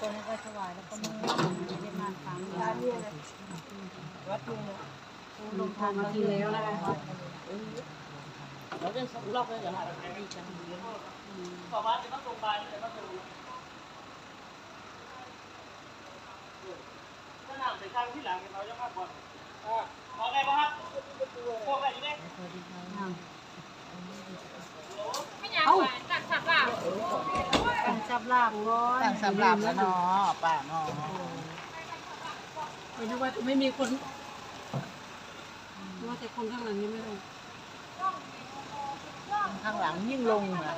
ตัวนี้ก็ถวายแล้วก็มือไม่ได้มาครั้งร้านนี้นะวัดลุงลงทานมาทีแล้วนะคะเราจะสองรอบเลยเหรอดีจังต่อมาจะต้องตรงไปจะต้องตรงถ้าหนังไปข้างที่หลังเราจะมากกว่าขอไงบ้างครับพวกอะไรอยู่เนี่ยเอ้า ตั้งจับลาบก่อนต่างสำหรับแล้วเนาะป่าเนาะไม่รู้ว่าไม่มีคนว่าแต่คนข้างหลังนี่ไม่รู้ข้างหลังยิ่งลงนะ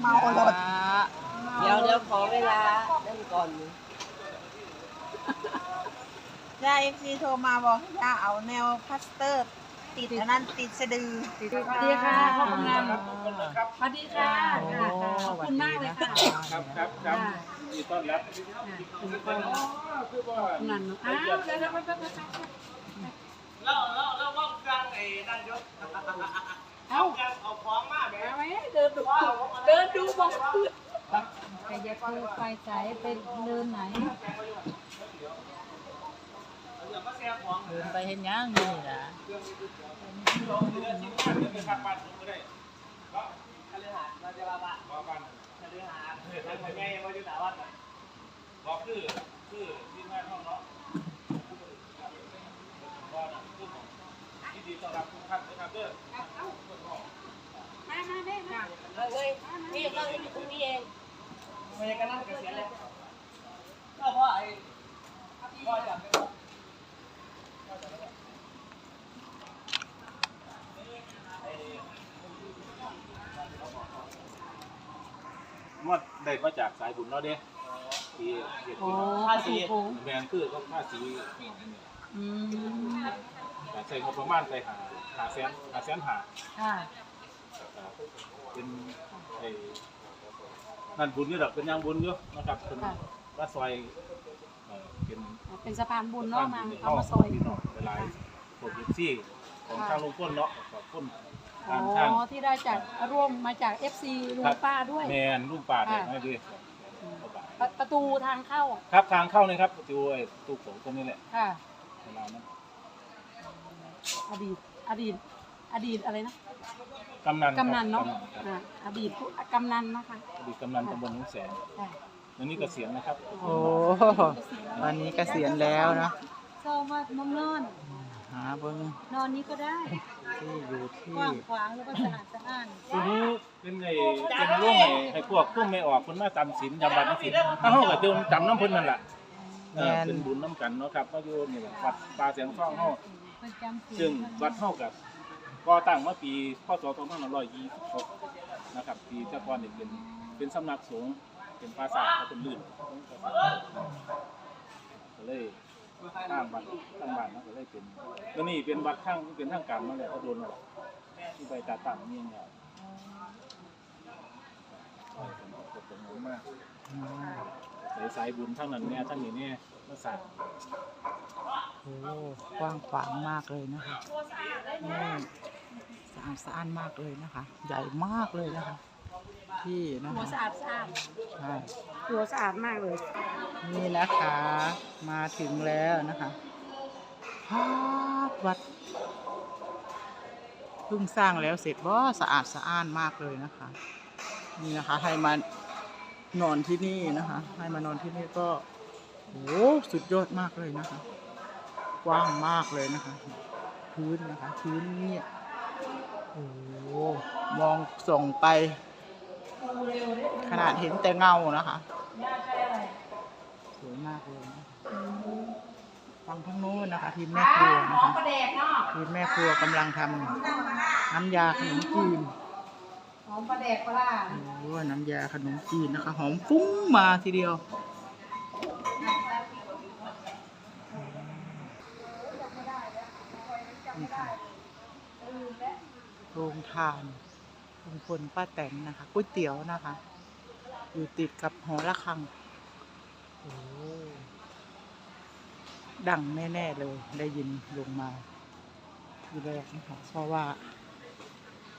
เมาหลดเดี๋ยวเดี๋ยวขอเวลาเล่นก่อนย่าเอฟซีโทรมาบอกให้ย่าเอาแนวพลาสเตอร์ ติดอันนั้นติดสะดือสวัสดีค่ะขอบคุณงานสวัสดีค่ะขอบคุณมากเลยค่ะครับครับครับยินดีต้อนรับคุณก็นั่นอ้าวเดี๋ยวเดี๋ยวไปไปไปแล้วแล้วแล้วว่ากลางไอ้นั่นยศเอาการเอาของมาแม่ไปเดินดูเดินดูมองพื้นใครจะเปิดไฟฉายไปเดินไหน เดินไปเห็นยังนี่นะเราเดือนที่บ้านเดือนเป็นพักบ้านผมก็ได้ก็คฤหาราชบัณฑิตว่าบ้านคฤหาสน์ทางคนใหญ่ว่าอยู่หน้าวัดบอกคือคือที่งานห้องเนาะก็คือที่ดีต้อนรับทุกท่านนะครับเด้อมามาได้มาเฮ้ยนี่เราอยู่ตรงนี้เองไม่ได้กันนั่งเกษียณแล้วก็เพราะไอ้พ่อจับไปแล้วมัน ได้มาจากสายบุญเนาะเด้ที่เฮ็ดโอ้ที่ภาษีโค้งแมนคือก็ค่าสีอืมใช้งบประมาณไปหาหาแสนหาแสนหาค่ะเป็นไอ้นั่นบุญอยู่ดอกเป็นยังบุญอยู่นะครับเป็นว่าซอยเอ่อเป็นเป็นสะพานบุญเนาะมาบ้เอามาซอยพี่น้องหลายๆพวกยิปซี่ของทางลุงพ้นเนาะขอบคุณ อ๋ทางทางอที่ได้จากร่วมมาจาก FC ลุงป้าด้วยแมนลุงป่าเนี่ยค่ะให้ด้วยประประตูทางเข้าครับทางเข้านี่ครับประตูไอ้ตู้โถงตรงนี้แหละค่ะเวลานั้นอดีตอดีตอดีตอะไรนะกำนันครับกำนันเนาะครับอ่าอดีตผู้กำนันนะคะอดีตกำนันตำบลหนองแสนค่ะแล้วนี่เกษียณนะครับ โอ้ วันนี้เกษียณแล้วนะเศร้ามากน้องนอน หาเบิ่งนอนนี้ก็ได้ที่อยู่ที่กว้างขวางแล้วก็สะอาดสะอ้านทีนี้เป็นไงเป็นร่วงไอ้ไอ้พวกพุ่งไม่ออกคนมาจำศีลจำบัตรศีลถ้าเขาก็เดินจำน้ำเพิ่นนั่นแหละเออเป็นบุญน้ำกันเนาะครับก็อยู่นี่แหละวัดปลาเสียงฟ้องเฮาประจำศีลซึ่งวัดเฮากับก่อตั้งเมื่อปีพศ2526นะครับปีแต่ก่อนนี่เป็นเป็นสำนักสงฆ์เป็นปราสาทก็เป็นลื่นก็เลย ตั้งบ้านตั้งบ้านเนาะก็เลยเป็นแล้วนี่เป็นวัดทางเป็นทางการมาแล้วเขาโดนแล้วที่ไปจัดตั้งนี่ไงขอบคุณมากอืมสายสายบุญทั้งนั้นเนี่ยทั้งนี้เนี่ยมาสั่งโอ้กว้างขวางมากเลยนะคะนี่สะอาดสะอ้านมากเลยนะคะ ใหญ่มากเลยนะคะ ที่นะหัวคะสะอาดสะอาดใช่หัวสะอาดมากเลย นี่นะคะมาถึงแล้วนะคะพาดวัดเพิ่งสร้างแล้วเสร็จว่าสะอาดสะอ้านมากเลยนะคะ นี่นะคะให้มานอนที่นี่นะคะให้มานอนที่นี่ก็โอ้สุดยอดมากเลยนะคะ กว้างมากเลยนะคะ พื้นนะคะ พื้นเนี่ยโอ้มองส่องไป ขนาดเห็นแต่เงานะคะ มากเลยนะฟังทั้งโน้นนะคะ ทีมแม่ครัวนะคะทีมแม่ครัวกำลังทำน้ำยาขนมจีนหอมปลาแดกปลาร้าโอ้น้ำยาขนมจีนนะคะ หอมฟุ้งมาทีเดียวนี่ค่ะโรงทานลุงพลป้าแตนนะคะก๋วยเตี๋ยวนะคะ อยู่ติดกับหอระฆังโอ้ ดังแน่ๆเลย ได้ยินลงมาทีแรกนะคะเพราะว่า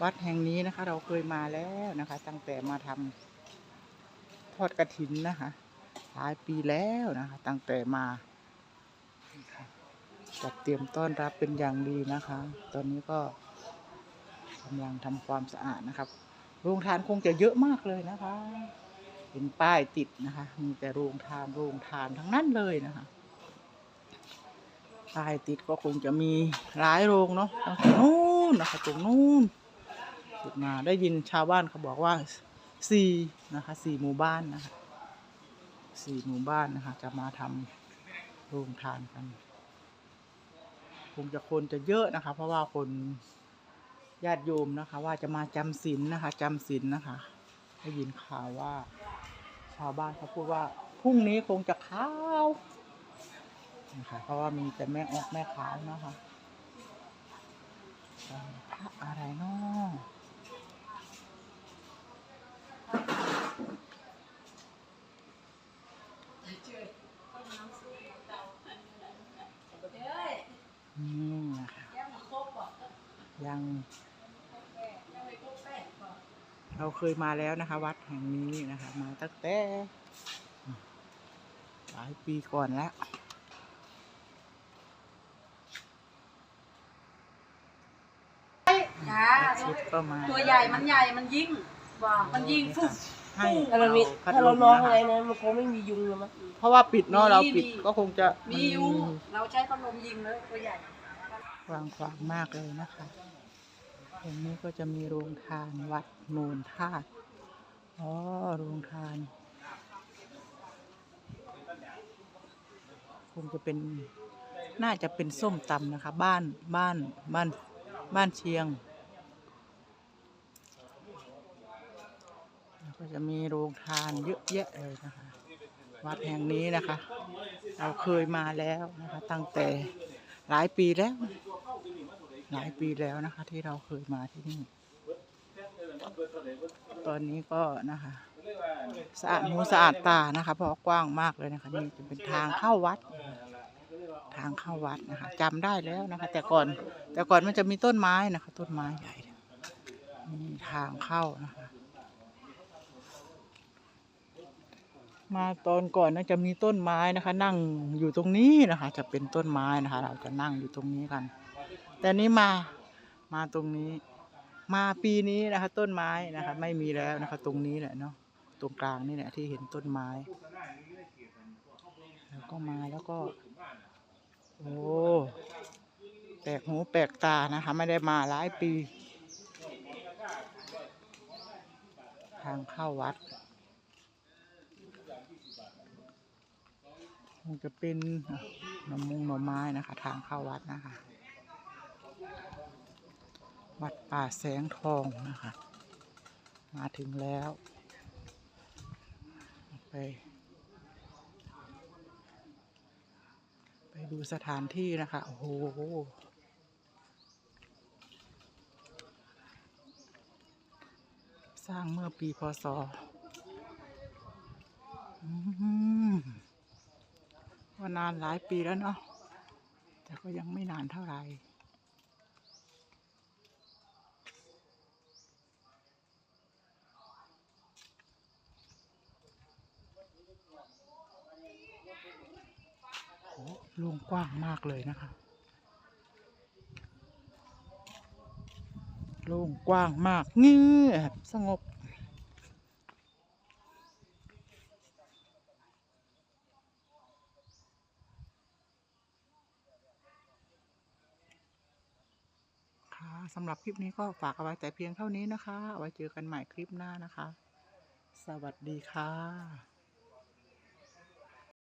วัดแห่งนี้นะคะ เราเคยมาแล้วนะคะ ตั้งแต่มาทำทอดกระถินนะคะหลายปีแล้วนะคะ ตั้งแต่มาจัดเตรียมต้อนรับเป็นอย่างดีนะคะ ตอนนี้ก็กำลังทำความสะอาดนะครับ โรงทานคงจะเยอะมากเลยนะคะ เห็นป้ายติดนะคะ มีแต่โรงทานโรงทานทั้งนั้นเลยนะคะป้ายติดก็คงจะมีหลายโรงเนาะตั้งนู้นนะคะตรงนู้นสุดมาได้ยินชาวบ้านเขาบอกว่าสี่นะคะสี่หมู่บ้านนะคะสี่หมู่บ้านนะคะ จะมาทำโรงทานกันคงจะคนจะเยอะนะคะ เพราะว่าคนญาติโยมนะคะ ว่าจะมาจำศีลนะคะจำศีลนะคะได้ยินข่าวว่า ชาวบ้านเขาพูดว่าพรุ่งนี้คงจะขาวนะคะเพราะว่ามีแต่แม่ออกแม่ขาวนะคะพระอะไรเนาะอืมนะคะยัง เราเคยมาแล้วนะคะ วัดแห่งนี้นะคะ มาตั้งแต่หลายปีก่อนแล้วค่ะชุดก็มาตัวใหญ่มันใหญ่มันยิ่งมันยิ่งฟุบให้ถ้าเรามีพัดถ้าลเรามร้องนะอะไรคะนะมันคงไม่มียุงเลยมั้งเพราะว่าปิดเนาะเราปิดมีก็คงจะมียุงเราใช้พัดลมยิงเลยตัวใหญ่วางขวางมากเลยนะคะ ตรงนี้ก็จะมีโรงทานวัดโนนธาตุอ๋อโรงทาน คงจะเป็นน่าจะเป็นส้มตำนะคะ บ้านบ้านบ้านบ้านเชียง ก็จะมีโรงทานเยอะแยะเลยนะคะ วัดแห่งนี้นะคะ เราเคยมาแล้วนะคะ ตั้งแต่หลายปีแล้ว หลายปีแล้วนะคะ ที่เราเคยมาที่นี่ ตอนนี้ก็นะคะสะอาดหูสะอาดตานะคะ เพราะกว้างมากเลยนะคะ นี่จะเป็นทางเข้าวัด ทางเข้าวัดนะคะจำได้แล้วนะคะ แต่ก่อน แต่ก่อนมันจะมีต้นไม้นะคะ ต้นไม้ใหญ่นี่ทางเข้านะคะ มาตอนก่อนน่าจะมีต้นไม้นะคะ นั่งอยู่ตรงนี้นะคะ จะเป็นต้นไม้นะคะ เราจะนั่งอยู่ตรงนี้กัน แต่นี้มามาตรงนี้ มาปีนี้นะคะต้นไม้นะคะไม่มีแล้วนะคะตรงนี้แหละเนาะตรงกลางนี่แหละที่เห็นต้นไม้ แล้วก็มาแล้วก็ โอ้แปลกหูแปลกตานะคะไม่ได้มาหลายปี ทางเข้าวัดคงจะเป็นหน่อมุงหน่อไม้นะคะ ทางเข้าวัดนะคะ วัดป่าแสงทองนะคะ มาถึงแล้ว ไป ไปดูสถานที่นะคะ โอ้โหสร้างเมื่อปีพศอืมว่านานหลายปีแล้วเนาะ แต่ก็ยังไม่นานเท่าไหร่ โอ้โลุงกว้างมากเลยนะคะโล่งกว้างมากเงียบสงบ ค่ะสำหรับคลิปนี้ก็ฝากเอาไว้แต่เพียงเท่านี้นะคะ เอาไว้เจอกันใหม่คลิปหน้านะคะ สวัสดีค่ะ